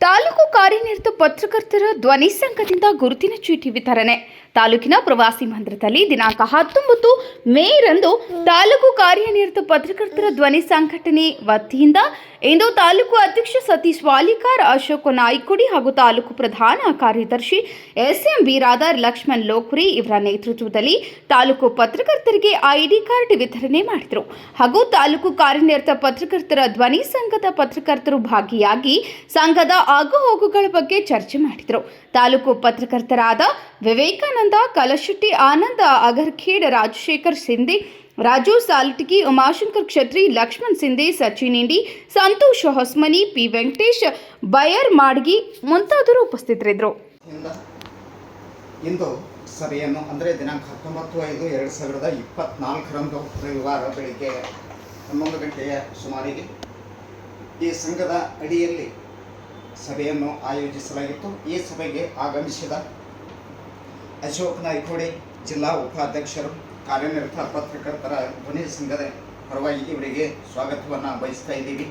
ಕಾರ್ಯನಿರತ ಪತ್ರಕರ್ತರ ಧ್ವನಿ ಸಂಘದಿಂದ ಗುರುತಿನ ಚೀಟಿ ವಿತರಣೆ. ತಾಲೂಕಿನ ಪ್ರವಾಸಿ ಮಂದಿರದಲ್ಲಿ ದಿನಾಂಕ ಹತ್ತೊಂಬತ್ತು ಮೇರಂದು ತಾಲೂಕು ಕಾರ್ಯನಿರತ ಪತ್ರಕರ್ತರ ಧ್ವನಿ ಸಂಘಟನೆ ವತಿಯಿಂದ ಇಂದು ತಾಲೂಕು ಅಧ್ಯಕ್ಷ ಸತೀಶ್ ವಾಲಿಕಾರ್, ಅಶೋಕ ನಾಯ್ಕುಡಿ ಹಾಗೂ ತಾಲೂಕು ಪ್ರಧಾನ ಕಾರ್ಯದರ್ಶಿ ಎಸ್ ಎಂ ಬಿರಾದರ್ ಲಕ್ಷ್ಮಣ್ ಲೋಕುರಿ ಇವರ ನೇತೃತ್ವದಲ್ಲಿ ತಾಲೂಕು ಪತ್ರಕರ್ತರಿಗೆ ಐಡಿ ಕಾರ್ಡ್ ವಿತರಣೆ ಮಾಡಿದರು. ಹಾಗೂ ತಾಲೂಕು ಕಾರ್ಯನಿರತ ಪತ್ರಕರ್ತರ ಧ್ವನಿ ಸಂಘದ ಪತ್ರಕರ್ತರು ಭಾಗಿಯಾಗಿ ಸಂಘದ ಆಗುಹೋಗುಗಳ ಬಗ್ಗೆ ಚರ್ಚೆ ಮಾಡಿದರು. ತಾಲೂಕು ಪತ್ರಕರ್ತರಾದ ವಿವೇಕಾನಂದ, ಕಲಶೆಟ್ಟಿ ಆನಂದ, ಅಗರ್ಖೇಡ್, ರಾಜಶೇಖರ್ ಸಿಂಧಿ, ರಾಜು ಸಾಲ್ಟಗಿ, ಉಮಾಶಂಕರ್ ಕ್ಷತ್ರಿ, ಲಕ್ಷ್ಮಣ್ ಸಿಂಧೆ, ಸಚಿನ್ ಇಂಡಿ, ಸಂತೋಷ್ ಹೊಸ್ಮನಿ, ಪಿ ವೆಂಕಟೇಶ್, ಬಯರ್ ಮಾಡ್ಗಿ ಮುಂತಾದರು ಉಪಸ್ಥಿತರಿದ್ದರು. ಇಂದು ಸಭೆಯನ್ನು ಅಂದರೆ ದಿನಾಂಕ ಹತ್ತೊಂಬತ್ತು ಐದು ಎರಡು ಸಾವಿರದ ಇಪ್ಪತ್ನಾಲ್ಕರಂದು ರವಿವಾರ ಬೆಳಿಗ್ಗೆ ಹನ್ನೊಂದು ಗಂಟೆಯ ಸುಮಾರಿಗೆ ಈ ಸಂಘದ ಅಡಿಯಲ್ಲಿ ಸಭೆಯನ್ನು ಆಯೋಜಿಸಲಾಗಿತ್ತು. ಈ ಸಭೆಗೆ ಆಗಮಿಸಿದ ಅಶೋಕ್ ನಾಯ್ಕೋಡಿ ಜಿಲ್ಲಾ ಉಪಾಧ್ಯಕ್ಷರು, ಕಾರ್ಯನಿರತ ಪತ್ರಕರ್ತರ ಧ್ವನಿ ಸಂಘದ ಪರವಾಗಿ ಇವರಿಗೆ ಸ್ವಾಗತವನ್ನು ಬಯಸ್ತಾ ಇದ್ದೀವಿ.